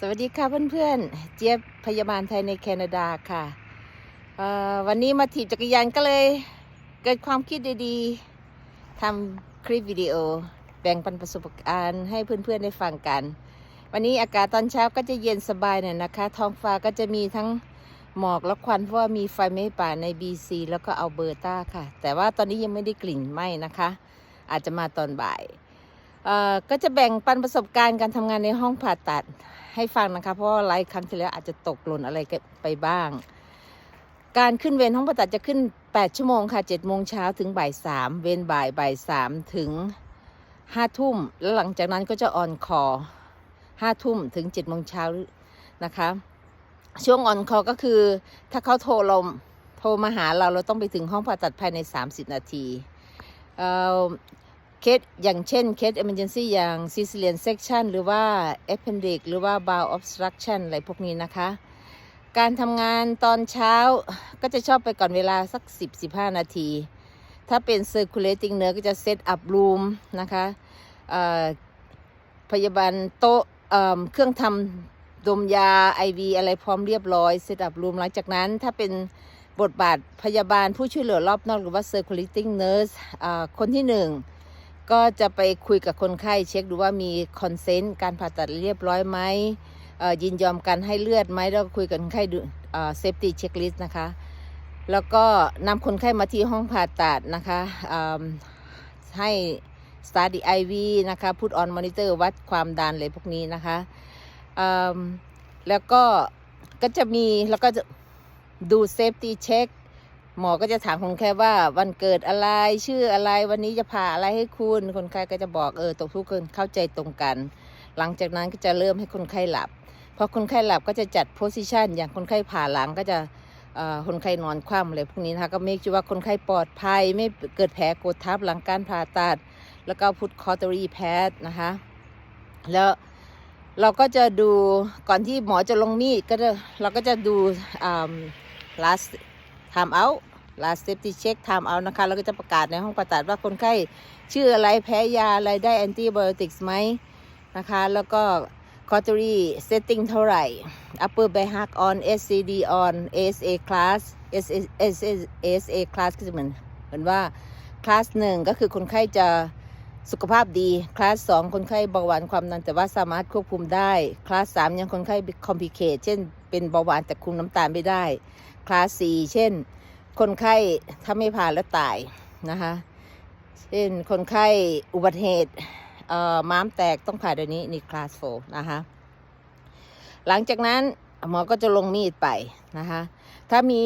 สวัสดีค่ะเพื่อนๆ เจี๊ยบพยาบาลไทยในแคนาดาค่ะ วันนี้มาถีบจักรยานก็เลย เกิดความคิดดีๆทำคลิปวิดีโอ แบ่งปันประสบการณ์ให้เพื่อนๆได้ฟังกัน วันนี้อากาศตอนเช้าก็จะเย็นสบายหน่อยนะคะ ท้องฟ้าก็จะมีทั้งหมอกและควันเพราะว่ามีไฟไหม้ป่าใน BC แล้วก็เอัลเบอร์ตาค่ะ แต่ว่าตอนนี้ยังไม่ได้กลิ่นไหม้นะคะ อาจจะมาตอนบ่ายก็จะแบ่งปันประสบการณ์การทำงานในห้องผ่าตัด ให้ฟังนะคะ เพราะไลฟ์ครั้งที่แล้วอาจจะตกหล่นอะไรไปบ้าง การขึ้นเวรห้องผ่าตัดจะขึ้น 8 ชั่วโมงค่ะ7โมงเช้าถึงบ่าย3เวรบ่ายบ่าย3ถึง5ทุ่ม แล้วหลังจากนั้นก็จะออนคอ5ทุ่มถึง7โมงเช้านะคะ ช่วงออนคอก็คือ ถ้าเขาโทรเราโทรมาหาเราเราต้องไปถึงห้องผ่าตัดภายใน 30 นาที เคสอย่างเช่นเคส emergency อย่าง cesarean section หรือว่า appendix หรือว่า bowel obstruction อะไรพวกนี้นะคะ การทำงานตอนเช้าก็จะชอบไปก่อนเวลาสัก 10-15 นาที ถ้าเป็น circulating nerve ก็จะ set up room นะคะพยาบาลโต๊ะเเครื่องทำดมยา IV อะไรพร้อมเรียบร้อย set up room หลังจากนั้นถ้าเป็นบทบาทพยาบาลผู้ช่วยเหลือรอบนอกหรือว่า circulating nurse อ่าคนที่หนึ่ง ก็จะไปคุยกับคนไข้เช็คดูว่ามีคอนเซนต์การผ่าตัดเรียบร้อยไหมยินยอมการให้เลือดไหมแล้วคุยกับคนไข้ดูเซฟตี้เช็คลิสต์นะคะ แล้วก็นำคนไข้มาที่ห้องผ่าตัดนะคะอืมให้ study IV นะคะ put on monitor วัดความดันอะไรพวกนี้นะคะแล้วก็ก็จะมีแล้วก็จะดู safety check หมอก็จะถามคนไข้ว่าวันเกิดอะไรชื่ออะไรวันนี้จะผ่าอะไรให้คุณ คนไข้ก็จะบอกเออตกทุกคนเข้าใจตรงกัน หลังจากนั้นก็จะเริ่มให้คนไข้หลับพอคนไข้หลับก็จะจัดโพสิชันอย่างคนไข้ผ่าหลังก็จะเอ่อคนไข้นอนคว่ำอะไรพวกนี้นะคะก็เมคชัวว่าคนไข้ปลอดภัย ไม่เกิดแผลกดทับหลังการผ่าตัด แล้วก็พุทคอตรีแพทนะคะ แล้วเราก็จะดูก่อนที่หมอจะลงมีดก็จะเราก็จะดู อ่า last time out last safety check time out นะคะ แล้วก็จะประกาศในห้องผ่าตัดว่าคนไข้ชื่ออะไรแพ้ยาอะไรได้ antibiotics ไหมนะคะ แล้วก็ cautery setting เท่าไหร่ upper back hug on SCD on ASA class ASA class ก็จะเหมือนเหมือนว่าคลาสหนึ่งก็คือคนไข้จะสุขภาพดี คลาสสองคนไข้เบาหวานความดันแต่ว่าสามารถควบคุมได้ คลาสสามยังคนไข้ complicate เช่นเป็นเบาหวานแต่คุมน้ำตาลไม่ได้ คลาสสี่เช่น คนไข้ถ้าไม่ผ่านแล้วตายนะคะ เช่นคนไข้อุบัติเหตุม้ามแตกต้องผ่าเดี๋ยวนี้นี่คลาสโฟนะคะ หลังจากนั้นหมอก็จะลงมีดไปนะคะ ถ้ามี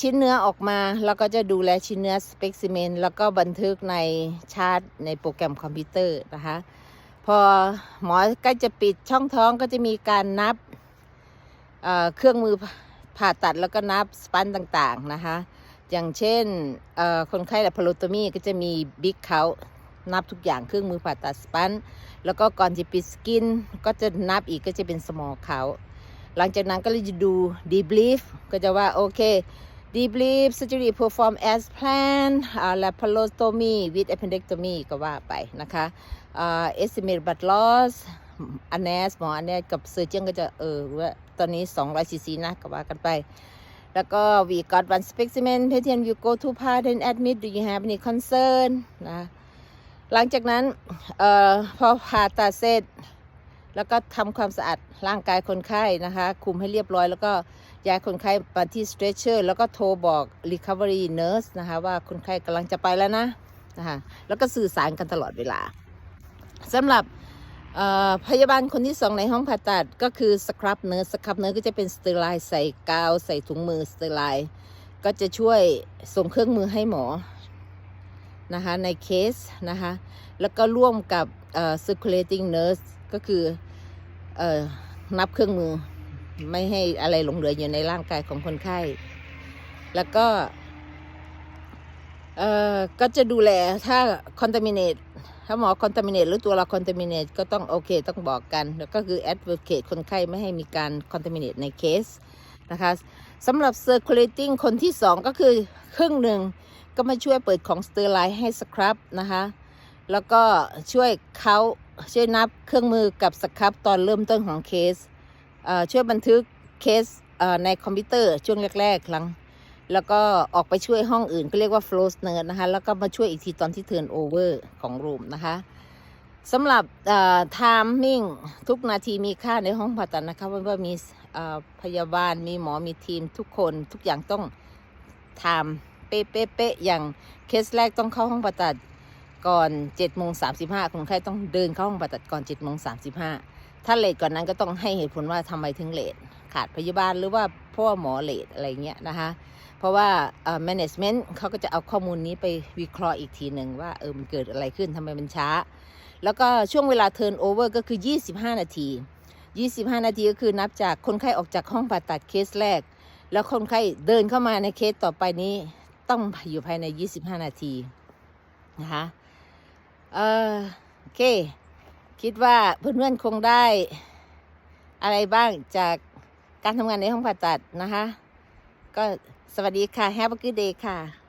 ชิ้นเนื้อออกมาเราก็จะดูแลชิ้นเนื้อสเปกซิเมนแล้วก็บันทึกในชาร์ตในโปรแกรมคอมพิวเตอร์นะคะ พอหมอใกล้จะปิดช่องท้องก็จะมีการนับเเครื่องมือ ผ่าตัดแล้วก็นับสปันต่างๆนะคะ อย่างเช่นคนไข้แบบพาโลโตมีก็จะมีบิ๊กเขานับทุกอย่างเครื่องมือผ่าตัดสปันแล้วก็ก่อนจะปิดสกินก็จะนับอีกก็จะเป็นสมอเขาหลังจากนั้นก็เลยจะดู debrief ก็จะว่าโอเค debrief surgery perform as planned อ่า laparotomy with appendectomy ก็ว่าไปนะคะอ่า estimate blood loss อันแนสหมออันแนสกับเซอร์เจียนก็จะเออว่าตอนนี้200ซีซีนะก็ว่ากันไป แล้วก็ we got one specimen patient you go to part and admit do you have any concern นะหลังจากนั้นเอ่อพอผ่าตัดเสร็จแล้วก็ทำความสะอาดร่างกายคนไข้นะคะ คุมให้เรียบร้อย แล้วก็ย้ายคนไข้มาที่ stretcher แล้วก็โทรบอก recovery nurse นะคะว่าคนไข้กำลังจะไปแล้วนะนะคะแล้วก็สื่อสารกันตลอดเวลาสำหรับ พยาบาลคนที่สองในห้องผ่าตัดก็คือสครับเนอร์สครับเนอร์ก็จะเป็นสเตอร์ไลน์ใส่กาว ใส่ถุงมือสเตอร์ไลน์ก็จะช่วยส่งเครื่องมือให้หมอนะคะในเคสนะคะแล้วก็ร่วมกับ circulating nurse ก็คืออนับเครื่องมือ ไม่ให้อะไรหลงเหลืออยู่ในร่างกายของคนไข้ แล้วก็ก็จะดูแลถ้า contaminate ถ้าหมอ contaminate หรือตัวเรา contaminate ก็ต้องโอเคต้องบอกกัน แล้วก็คือ advocate คนไข้ไม่ให้มีการ contaminate ในเคสนะคะสำหรับ circulating คนที่สองก็คือครึ่งหนึ่งก็มาช่วยเปิดของ sterilize ให้สครับนะคะแล้วก็ช่วยเขาช่วยนับเครื่องมือกับสครับตอนเริ่มต้นของเคสช่วยบันทึกเคสในคอมพิวเตอร์ช่วงแรกๆครั้ง แล้วก็ออกไปช่วยห้องอื่นก็เรียกว่า flow nurse นะคะ แล้วก็มาช่วยอีกทีตอนที่ turn over ของรูมนะคะสำหรับเอ่อ timing ทุกนาทีมีค่าในห้องผ่าตัดนะคะว่าว่ามีพยาบาลมีหมอมีทีมทุกคนทุกอย่างต้องทำเป๊ะๆๆอย่างเคสแรกต้องเข้าห้องผ่าตัดก่อน7โมง35คนไข้ต้องเดินเข้าห้องผ่าตัดก่อน7โมง35ถ้าเลทก่อนนั้นก็ต้องให้เหตุผลว่าทำไมถึงเลทขาดพยาบาลหรือว่าพ่อหมอเลทอะไรเงี้ยนะคะ เพราะว่าเอ่อ management เขาก็จะเอาข้อมูลนี้ไปวิเคราะห์อีกทีหนึ่งว่าเออมันเกิดอะไรขึ้นทำไมมันช้า แล้วก็ช่วงเวลา turn over ก็คือ 25 นาที 25 นาทีก็คือนับจากคนไข้ออกจากห้องผ่าตัดเคสแรก แล้วคนไข้เดินเข้ามาในเคสต่อไปนี้ต้องอยู่ภายใน 25 นาทีนะคะเออโอเค คิดว่าเพื่อนๆคงได้อะไรบ้างจากการทำงานในห้องผ่าตัดนะคะก็ สวัสดีค่ะ Have a good day ค่ะ